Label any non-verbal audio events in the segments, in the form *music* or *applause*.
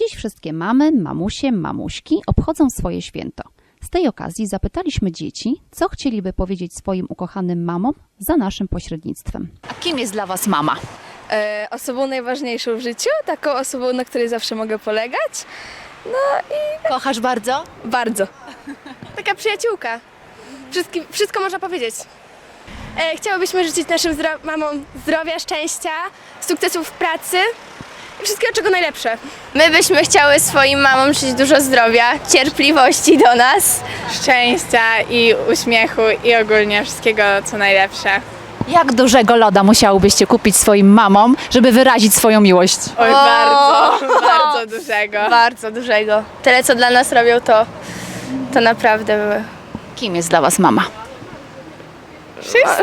Dziś wszystkie mamy, mamusie, mamuśki obchodzą swoje święto. Z tej okazji zapytaliśmy dzieci, co chcieliby powiedzieć swoim ukochanym mamom za naszym pośrednictwem. A kim jest dla Was mama? e, osobą najważniejszą w życiu, taką osobą, na której zawsze mogę polegać. No i Kochasz bardzo? bardzo. *laughs* Taka przyjaciółka. Wszystki, wszystko można powiedzieć. E, życzyć naszym zdro- mamom zdrowia, szczęścia, sukcesów w pracy wszystkiego czego najlepsze. My byśmy chciały swoim mamom życzyć dużo zdrowia, cierpliwości do nas. szczęścia i uśmiechu i ogólnie wszystkiego co najlepsze. Jak dużego loda musiałybyście kupić swoim mamom, żeby wyrazić swoją miłość? Oj, O! bardzo, bardzo dużego. Bardzo dużego. Tyle co dla nas robią to, to naprawdę były. Kim jest dla Was mama?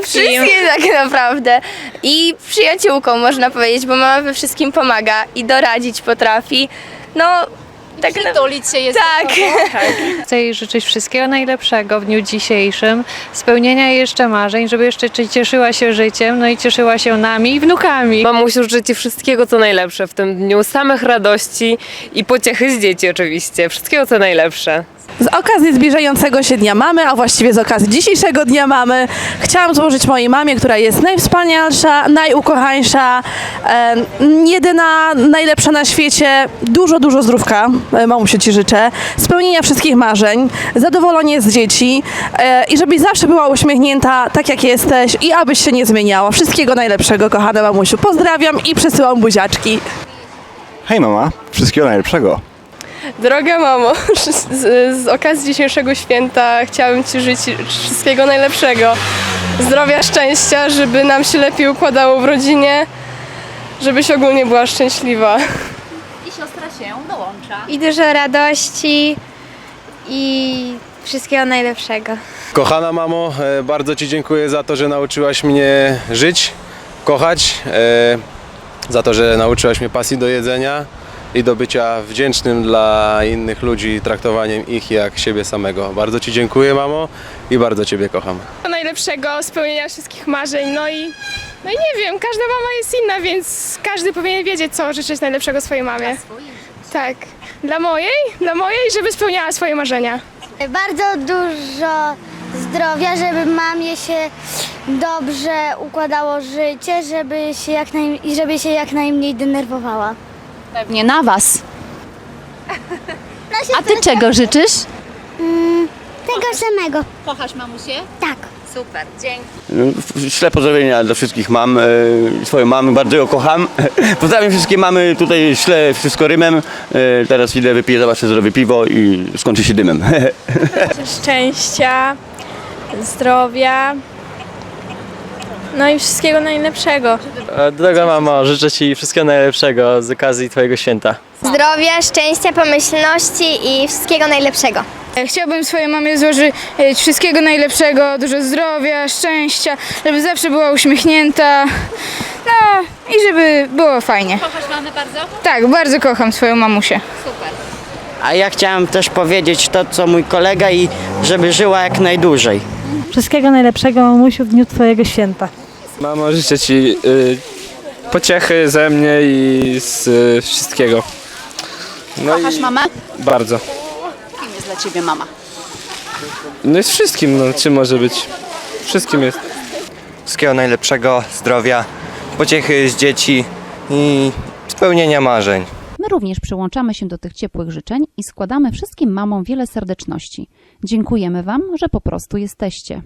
Wszystkie tak naprawdę. I przyjaciółką można powiedzieć, bo mama we wszystkim pomaga i doradzić potrafi. No, tak na... Tulić się jest Tak. *laughs* Chcę jej życzyć wszystkiego najlepszego w dniu dzisiejszym, spełnienia jeszcze marzeń, żeby jeszcze cieszyła się życiem, no i cieszyła się nami i wnukami. Mamusiu, życzę Ci wszystkiego, co najlepsze w tym dniu, samych radości i pociechy z dzieci oczywiście. Wszystkiego, co najlepsze. Z okazji zbliżającego się Dnia Mamy, a właściwie z okazji dzisiejszego Dnia Mamy, chciałam złożyć mojej mamie, która jest najwspanialsza, najukochańsza, e, jedyna, najlepsza na świecie, dużo, dużo zdrówka, e, mamusiu Ci życzę, spełnienia wszystkich marzeń, zadowolenie z dzieci e, i żebyś zawsze była uśmiechnięta tak jak jesteś i abyś się nie zmieniała. Wszystkiego najlepszego, kochana mamusiu. Pozdrawiam i przesyłam buziaczki. Hej mama, wszystkiego najlepszego. Droga mamo, *laughs* z, z okazji dzisiejszego święta chciałabym Ci życzyć wszystkiego najlepszego. Zdrowia, szczęścia, żeby nam się lepiej układało w rodzinie, żebyś ogólnie była szczęśliwa. I siostra się dołącza. I dużo radości i wszystkiego najlepszego. Kochana mamo, e, bardzo Ci dziękuję za to, że nauczyłaś mnie żyć, kochać, e, za to, że nauczyłaś mnie pasji do jedzenia i do bycia wdzięcznym dla innych ludzi, traktowaniem ich jak siebie samego. Bardzo Ci dziękuję, mamo, i bardzo Ciebie kocham. Najlepszego, spełnienia wszystkich marzeń, no i, no i nie wiem, każda mama jest inna, więc każdy powinien wiedzieć, co życzyć najlepszego swojej mamie. Tak. Dla mojej? Dla mojej, żeby spełniała swoje marzenia. Bardzo dużo zdrowia, żeby mamie się dobrze układało życie, żeby się jak naj... i żeby się jak najmniej denerwowała. Pewnie na Was. A Ty czego życzysz? Tego samego. Kochasz mamusię? Tak. Super, dzięki. Śle pozdrowienia dla wszystkich mam, e, swoją mamę bardzo ją kocham. *laughs* Pozdrawiam wszystkie mamy, tutaj ślę wszystko rymem. E, teraz idę wypiję, zobaczę zrobię piwo i skończy się dymem. *laughs* Szczęścia, zdrowia, no i wszystkiego najlepszego. Droga mamo, życzę Ci wszystkiego najlepszego z okazji Twojego święta. Zdrowia, szczęścia, pomyślności i wszystkiego najlepszego. Chciałbym swojej mamie złożyć wszystkiego najlepszego, dużo zdrowia, szczęścia, żeby zawsze była uśmiechnięta, no i żeby było fajnie. Kochasz mamę bardzo? Tak, bardzo kocham swoją mamusię. A ja chciałem też powiedzieć to, co mój kolega i żeby żyła jak najdłużej. Wszystkiego najlepszego, mamusiu, w dniu Twojego święta. Mamo, życzę Ci y, pociechy ze mnie i z y, wszystkiego. No Kochasz mamę? bardzo. Kim jest dla Ciebie mama? No jest wszystkim, no czym może być? Wszystkim jest. Wszystkiego najlepszego, zdrowia, pociechy z dzieci i spełnienia marzeń. My również przyłączamy się do tych ciepłych życzeń i składamy wszystkim mamom wiele serdeczności. Dziękujemy Wam, że po prostu jesteście.